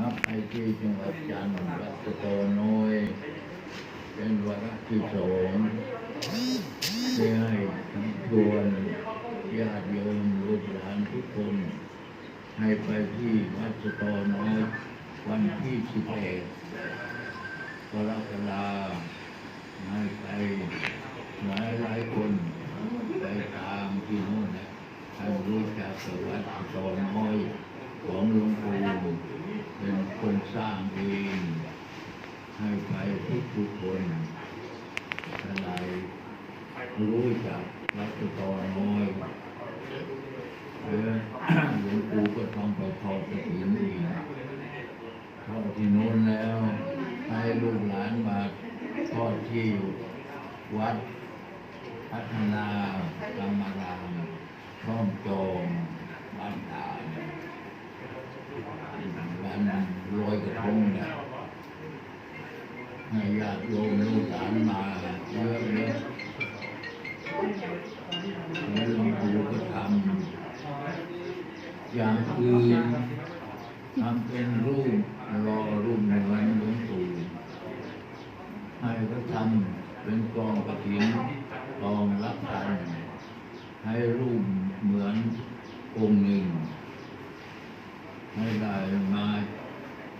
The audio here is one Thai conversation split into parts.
นับไปที่จังหวัดจันทร์วัดโตน้อยเป็นวาระที่สองได้ให้ทั้งชวนญาติโยมลูกหลานทุกคน ให้ไปที่วัดสะโตน้อยวันที่สิบเอ็ดกรกฎาคมให้ไปหลายหลายคนไปตามที่นู่นนะให้รู้จักกับวัดสะโตน้อยของหลวงปู่ เป็นคนสร้างเองให้ไปทุกทุกๆคนอะไรรู้จักวัดสะโตน้อยเออหลวงปู่ก็ต้องไปทอดกระถิ่นอีกทอดที่โน้นแล้ว ให้ลูกหลานมาทอดที่วัดพัฒนากรรมรามช่องโจมบ้านตาเนี่ย วัน ลอยกระทงเนี่ยให้ญาติโยมลูกหลานมาเยอะเยอะแล้วหลวงปู่ก็ทำอย่างอื่นทำเป็นรูปรอรูปเหมือนหลวงปู่ให้ก็ทำเป็นกองกระถิ่นกองรับกันให้รูปเหมือนองค์หนึ่งให้ได้มา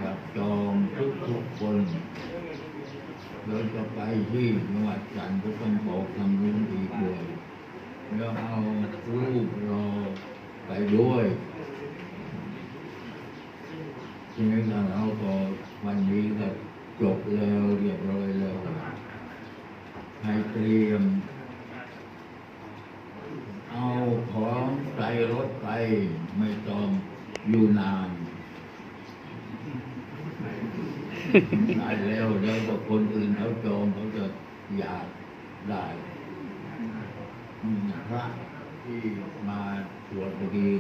จับจองทุกทุกๆคน เราจะไปที่จังหวัดจันทร์ก็ต้องบอกทำรุ่นอีกด้วยแล้วเอารูปรอไปด้วยทีนี้เราก็วันนี้ก็จบแล้วเรียบร้อยแล้วให้เตรียม เอาของใส่รถไปไม่ต้องอยู่นาน ได้แล้วแล้วก็คนอื่นเขาจองเขาจะอยากได้พระที่มาตรวจเมื่อกี้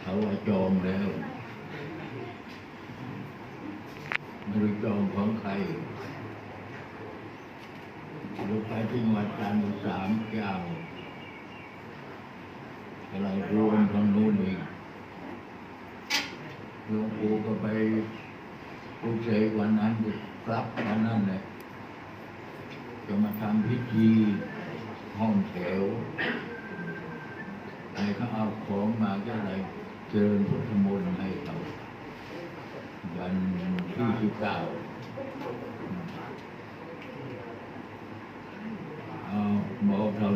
เขาจองแล้วไม่รู้จองของใครเราไปที่จังวัดจันทร์สามเจ้าเรรวมทางนู้นอีกหลวงปู่ก็ไปุเสกวันนั้นกลับวันนั้นเลยจะมาทำพิธีห้องแถวใครขาเอาของมาก็เลยเจริญพุทธมนต์ให้เขาวันที่สิบเก้าเอาบอกเรา